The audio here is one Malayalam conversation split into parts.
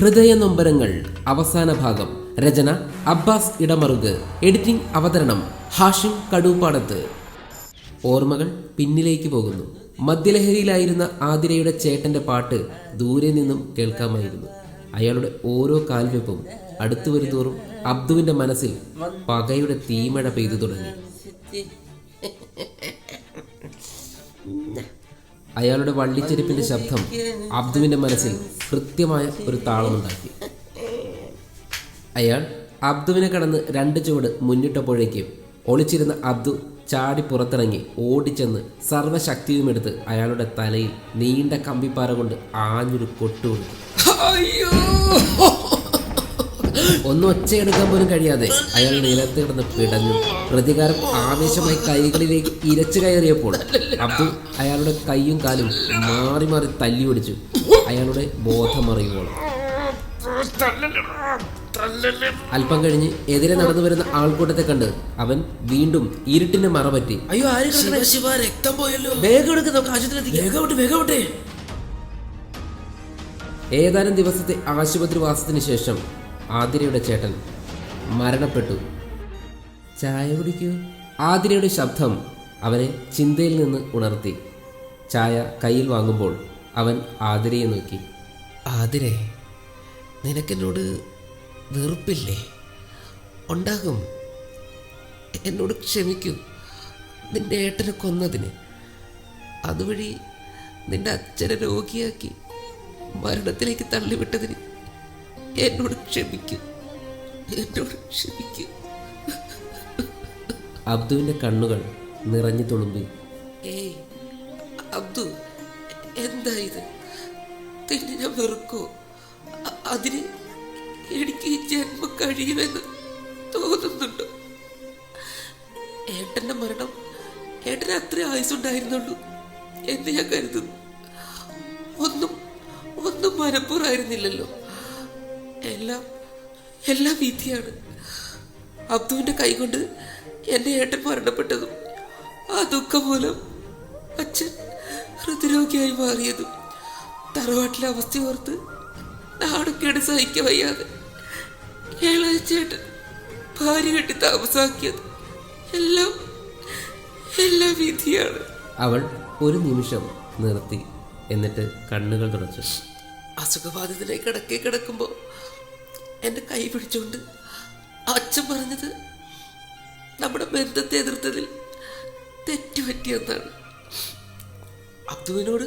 ഹൃദയ നൊമ്പരങ്ങൾ അവസാന ഭാഗം. രചന അബ്ബാസ് ഇടമറുക്. എഡിറ്റിംഗ് അവതരണം ഹാഷിം കടൂപ്പാടത്ത് ഓർമ്മകൾ പിന്നിലേക്ക് പോകുന്നു. മദ്യലഹരിയിലായിരുന്ന ആതിരയുടെ ചേട്ടന്റെ പാട്ട് ദൂരെ നിന്നും കേൾക്കാമായിരുന്നു. അയാളുടെ ഓരോ കാൽവെപ്പും അടുത്തു വരുന്തോറും അബ്ദുവിന്റെ മനസ്സിൽ പകയുടെ തീമഴ പെയ്തു തുടങ്ങി. അയാളുടെ വള്ളിച്ചെരുപ്പിന്റെ ശബ്ദം അബ്ദുവിന്റെ മനസ്സിൽ കൃത്യമായ ഒരു താളമുണ്ടാക്കി. അയാൾ അബ്ദുവിനെ കടന്ന് രണ്ട് ചുവട് മുന്നിട്ടപ്പോഴേക്കും ഒളിച്ചിരുന്ന അബ്ദു ചാടി പുറത്തിറങ്ങി ഓടിച്ചെന്ന് സർവശക്തിയുമെടുത്ത് അയാളുടെ തലയിൽ നീണ്ട കമ്പിപ്പാറ കൊണ്ട് ആഞ്ഞൊരു കൊട്ടുകൊടുത്തു അയ്യോ! ഒന്നും ഒച്ചയെടുക്കാൻ പോലും കഴിയാതെ അയാൾ നിലത്ത് കിടന്ന് പിടഞ്ഞു. പ്രതികാരം ആവേശമായി കൈകളിലേക്ക് ഇരച്ചു കയറിയപ്പോൾ അബ്ദുൾ അയാളുടെ കൈയും കാലും മാറി മാറി തല്ലി പിടിച്ചു അയാളുടെ ബോധം അറിയുമ്പോൾ അല്പം കഴിഞ്ഞ് എതിരെ നടന്നു വരുന്ന ആൾക്കൂട്ടത്തെ കണ്ട് അവൻ വീണ്ടും ഇരുട്ടിന്റെ മറപറ്റി. അയ്യോ ആരും ശിവ ശിവ രക്തം പോയല്ലോ. വേഗം ഏതാനും ദിവസത്തെ ആശുപത്രി വാസത്തിന് ശേഷം ആതിരയുടെ ചേട്ടൻ മരണപ്പെട്ടു. ചായ കുടിക്കൂ. ആതിരയുടെ ശബ്ദം അവനെ ചിന്തയിൽ നിന്ന് ഉണർത്തി. ചായ കയ്യിൽ വാങ്ങുമ്പോൾ അവൻ ആതിരയെ നോക്കി. ആതിരെ നിനക്കെന്നോട് വെറുപ്പില്ലേ? ഉണ്ടാകും. എന്നോട് ക്ഷമിക്കൂ. നിന്റെ ഏട്ടനെ കൊന്നതിന്. അതുവഴി നിന്റെ അച്ഛനെ രോഗിയാക്കി മരണത്തിലേക്ക് തള്ളിവിട്ടതിന് എന്നോട് ക്ഷമിക്കൂ. എന്നോട് ക്ഷമിക്കൂ. അബ്ദുവിന്റെ കണ്ണുകൾ നിറഞ്ഞു തുളുമ്പി. ഏയ് അബ്ദു എന്താ ഇത്? തന്നെ ഞാൻ വെറുക്കോ? അതിന് എനിക്ക് ജന്മം കഴിയുമെന്ന് തോന്നുന്നുണ്ടോ. ഏട്ടന്റെ മരണം ഏട്ടന് അത്ര ആയുസുണ്ടായിരുന്നുള്ളൂ എന്ന് ഞാൻ കരുതുന്നു. ഒന്നും ഒന്നും മനപ്പൂറായിരുന്നില്ലല്ലോ എല്ലാം എല്ലാം വിധിയാണ്. അബ്ദുവിന്റെ കൈകൊണ്ട് എന്റെ ഏട്ടൻ മരണപ്പെട്ടതും ആ ദുഃഖം മൂലം അച്ഛൻ ഹൃദ്രോഗിയായി മാറിയതും. തറവാട്ടിലെ അവസ്ഥ ഓർത്ത് നാടൊക്കെയാണ് സഹിക്കാൻ വയ്യാതെ ഏളയ ചേട്ടൻ ഭാര്യ കെട്ടി താമസാക്കിയത് എല്ലാം എല്ലാം വിധിയാണ്. അവൾ ഒരു നിമിഷം നിർത്തി എന്നിട്ട് കണ്ണുകൾ തുടച്ചു. അസുഖബാധിതനായി കിടക്കെ കിടക്കുമ്പോൾ എന്റെ കൈ പിടിച്ചുകൊണ്ട് അച്ഛൻ പറഞ്ഞത് നമ്മുടെ ബന്ധത്തെ എതിർത്തതിൽ തെറ്റുപറ്റിയെന്നാണ് അബ്ദുവിനോട്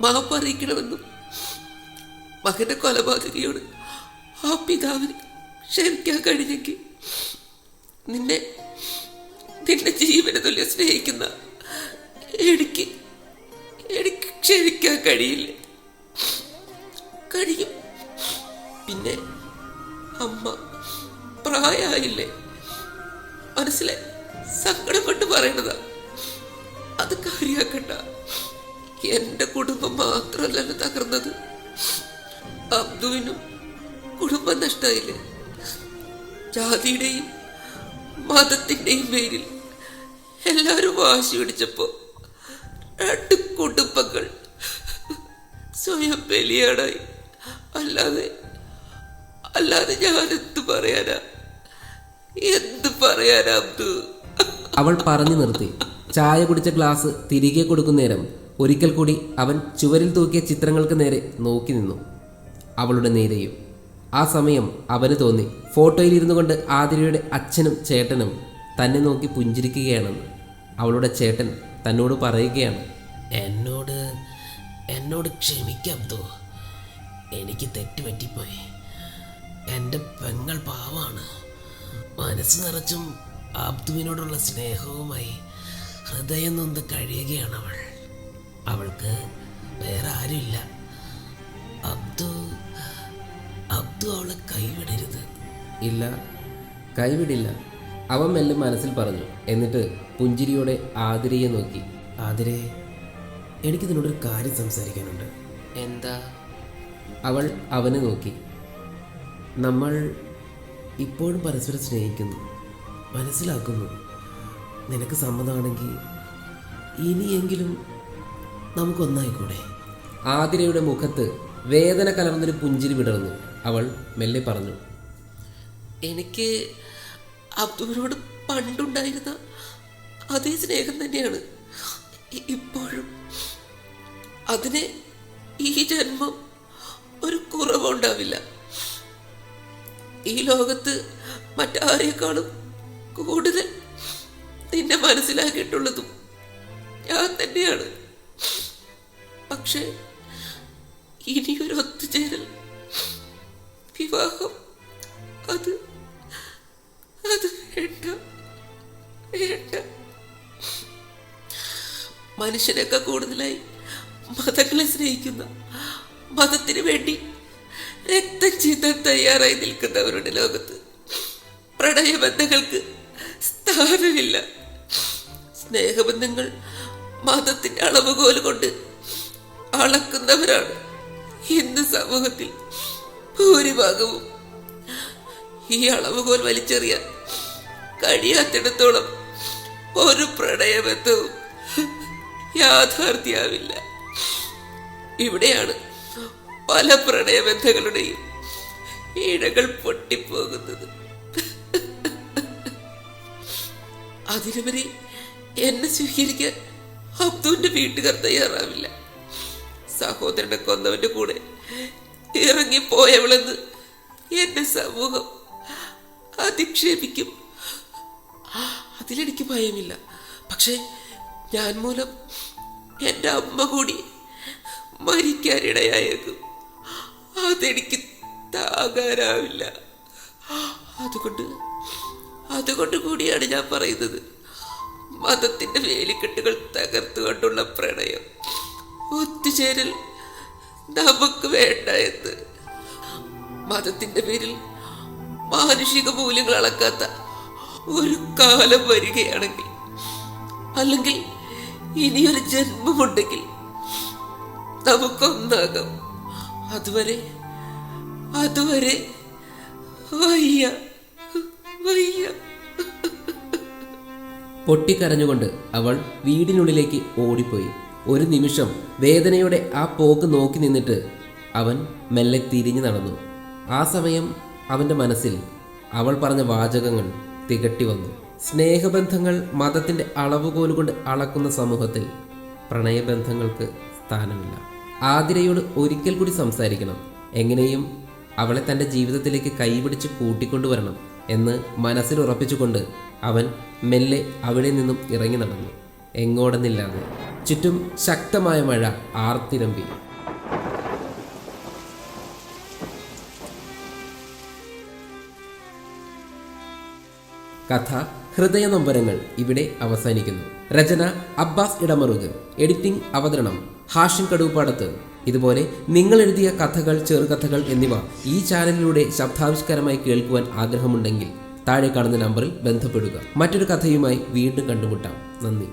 മാപ്പ് അറിയിക്കണമെന്നും മകന്റെ കൊലപാതകയോട് ആ പിതാവിന് ക്ഷമിക്കാൻ കഴിഞ്ഞെങ്കിൽ നിന്നെ നിന്നെ ജീവന തുല്യം സ്നേഹിക്കുന്ന എനിക്ക് എനിക്ക് ക്ഷമിക്കാൻ കഴിയില്ല. കഴിയും പിന്നെ അമ്മ പ്രായമായില്ലേ മനസ്സിലെ സങ്കടം കൊണ്ട് പറയണതാ. അത് കാര്യാക്കണ്ട. എന്റെ കുടുംബം മാത്രമല്ല തകർന്നത്. അബ്ദുവിനും കുടുംബം നഷ്ടമായില്ലേ? ജാതിയുടെയും മതത്തിന്റെയും പേരിൽ എല്ലാരും വാശി പിടിച്ചപ്പോ രണ്ട് കുടുംബങ്ങൾ സ്വയം ബലിയാടായി. അല്ലാതെ അല്ലാതെ ഞാൻ എന്ത് പറയാനാ? എന്ത് പറയാനാ അബ്ദു? അവൾ പറഞ്ഞു നിർത്തി. ചായ കുടിച്ച ഗ്ലാസ് തിരികെ കൊടുക്കുന്നേരം ഒരിക്കൽ കൂടി അവൻ ചുവരിൽ തൂക്കിയ ചിത്രങ്ങൾക്ക് നേരെ നോക്കി നിന്നു. അവളുടെ നേരെയും. ആ സമയം അവന് തോന്നി. ഫോട്ടോയിൽ ഇരുന്നു കൊണ്ട് ആതിരയുടെ അച്ഛനും ചേട്ടനും തന്നെ നോക്കി പുഞ്ചിരിക്കുകയാണെന്ന്. അവളുടെ ചേട്ടൻ തന്നോട് പറയുകയാണ് എന്നോട് എന്നോട് ക്ഷമിക്കാം തോ എനിക്ക് തെറ്റുപറ്റിപ്പോയി. എന്റെ പെങ്ങൾ പാവാണ്. മനസ്സ് നിറച്ചും അബ്ദുവിനോടുള്ള സ്നേഹവുമായി ഹൃദയം നൊന്ന് കഴിയുകയാണ് അവൾ. അവൾക്ക് വേറെ ആരുമില്ല. അബ്ദു അബ്ദു അവളെ കൈവിടരുത്. ഇല്ല കൈവിടില്ല. അവൻ മെല്ലെ മനസ്സിൽ പറഞ്ഞു. എന്നിട്ട് പുഞ്ചിരിയോടെ ആതിരയെ നോക്കി. ആതിരെ എനിക്കിതിനോടൊരു കാര്യം സംസാരിക്കാനുണ്ട്. എന്താ? അവൾ അവനെ നോക്കി. നമ്മൾ ഇപ്പോഴും പരസ്പരം സ്നേഹിക്കുന്നു മനസ്സിലാക്കുന്നു. നിനക്ക് സമ്മതമാണെങ്കിൽ ഇനിയെങ്കിലും നമുക്കൊന്നായിക്കൂടെ? ആതിരയുടെ മുഖത്ത് വേദന കലർന്നൊരു പുഞ്ചിരി വിടർന്നു. അവൾ മെല്ലെ പറഞ്ഞു എനിക്ക് അബ്ദുവിനോട് പണ്ടുണ്ടായിരുന്ന അതേ സ്നേഹം തന്നെയാണ്. ഇപ്പോഴും അതിനെ ഈ ജന്മം ഒരു കുറവുണ്ടാവില്ല ഈ ലോകത്ത് മറ്റാരെക്കാളും കൂടുതൽ നിന്നെ മനസ്സിലാക്കിയിട്ടുള്ളതും ഞാൻ തന്നെയാണ്. പക്ഷേ ഇനിയൊരു ഒത്തുചേരൽ വിവാഹം അത് അത് വേണ്ട വേണ്ട. മനുഷ്യനൊക്കെ കൂടുതലായി മതങ്ങളെ സ്നേഹിക്കുന്ന മതത്തിന് വേണ്ടി രക്തം ചീന്താൻ തയ്യാറായി നിൽക്കുന്നവരുടെ ലോകത്ത്. പ്രണയബന്ധങ്ങൾക്ക് സ്ഥാനമില്ല. സ്നേഹബന്ധങ്ങൾ മതത്തിന്റെ അളവുകോൽ കൊണ്ട് അളക്കുന്നവരാണ് ഇന്ന് സമൂഹത്തിൽ ഭൂരിഭാഗവും. ഈ അളവുകോൽ വലിച്ചെറിയാൻ കഴിയാത്തിടത്തോളം ഒരു പ്രണയബന്ധവും യാഥാർത്ഥ്യാവില്ല ഇവിടെയാണ് പല പ്രണയബന്ധങ്ങളുടെയും ഇഴകൾ പൊട്ടിപ്പോകുന്നത്. അതിനുപരി എന്നെ സ്വീകരിക്കാൻ അബ്ദുവിന്റെ വീട്ടുകാർ തയ്യാറാവില്ല. സഹോദരനെ കൊന്നവന്റെ കൂടെ ഇറങ്ങിപ്പോയവളെന്ന് എന്റെ സമൂഹം അധിക്ഷേപിക്കും. അതിലെനിക്ക് ഭയമില്ല. പക്ഷേ ഞാൻ മൂലം എന്റെ അമ്മ കൂടി മരിക്കാനിടയായേക്കും. അതെനിക്ക് താങ്ങാനാവില്ല അതുകൊണ്ട് അതുകൊണ്ട് കൂടിയാണ് ഞാൻ പറയുന്നത്. മതത്തിന്റെ വേലിക്കെട്ടുകൾ തകർത്തുകൊണ്ടുള്ള പ്രണയം ഒത്തുചേരൽ നമുക്ക് വേണ്ട എന്ന്. മതത്തിന്റെ പേരിൽ മാനുഷിക മൂല്യങ്ങൾ അളക്കാത്ത ഒരു കാലം വരികയാണെങ്കിൽ അല്ലെങ്കിൽ ഇനിയൊരു ജന്മമുണ്ടെങ്കിൽ നമുക്കൊന്നാകാം. അതുവരെ അതുവരെ വയ്യ വയ്യ. പൊട്ടിക്കരഞ്ഞുകൊണ്ട് അവൾ വീടിനുള്ളിലേക്ക് ഓടിപ്പോയി. ഒരു നിമിഷം വേദനയുടെ ആ പോക്ക് നോക്കി നിന്നിട്ട് അവൻ മെല്ലെ തിരിഞ്ഞു നടന്നു. ആ സമയം അവന്റെ മനസ്സിൽ അവൾ പറഞ്ഞ വാചകങ്ങൾ തികട്ടി വന്നു. സ്നേഹബന്ധങ്ങൾ മതത്തിന്റെ അളവുകോലുകൊണ്ട് അളക്കുന്ന സമൂഹത്തിൽ പ്രണയബന്ധങ്ങൾക്ക് സ്ഥാനമില്ല. ആതിരയോട് ഒരിക്കൽ കൂടി സംസാരിക്കണം. എങ്ങനെയും അവളെ തന്റെ ജീവിതത്തിലേക്ക് കൈപിടിച്ച് കൂട്ടിക്കൊണ്ടുവരണം എന്ന് മനസ്സിൽ ഉറപ്പിച്ചുകൊണ്ട് അവൻ മെല്ലെ അവിടെ നിന്നും ഇറങ്ങി നടന്നു. എങ്ങോടെന്നില്ലാതെ. ചുറ്റും ശക്തമായ മഴ ആർത്തിരമ്പി. കഥ ഹൃദയ നൊമ്പരങ്ങൾ ഇവിടെ അവസാനിക്കുന്നു. രചന അബ്ബാസ് ഇടമറുക്. എഡിറ്റിംഗ് അവതരണം ഹാഷിം കടുവപ്പാടത്ത്. ഇതുപോലെ നിങ്ങൾ എഴുതിയ കഥകൾ ചെറുകഥകൾ എന്നിവ ഈ ചാനലിലൂടെ ശബ്ദാവിഷ്കാരമായി കേൾക്കുവാൻ ആഗ്രഹമുണ്ടെങ്കിൽ താഴെ കാണുന്ന നമ്പറിൽ ബന്ധപ്പെടുക. മറ്റൊരു കഥയുമായി വീണ്ടും കണ്ടുമുട്ടാം. നന്ദി.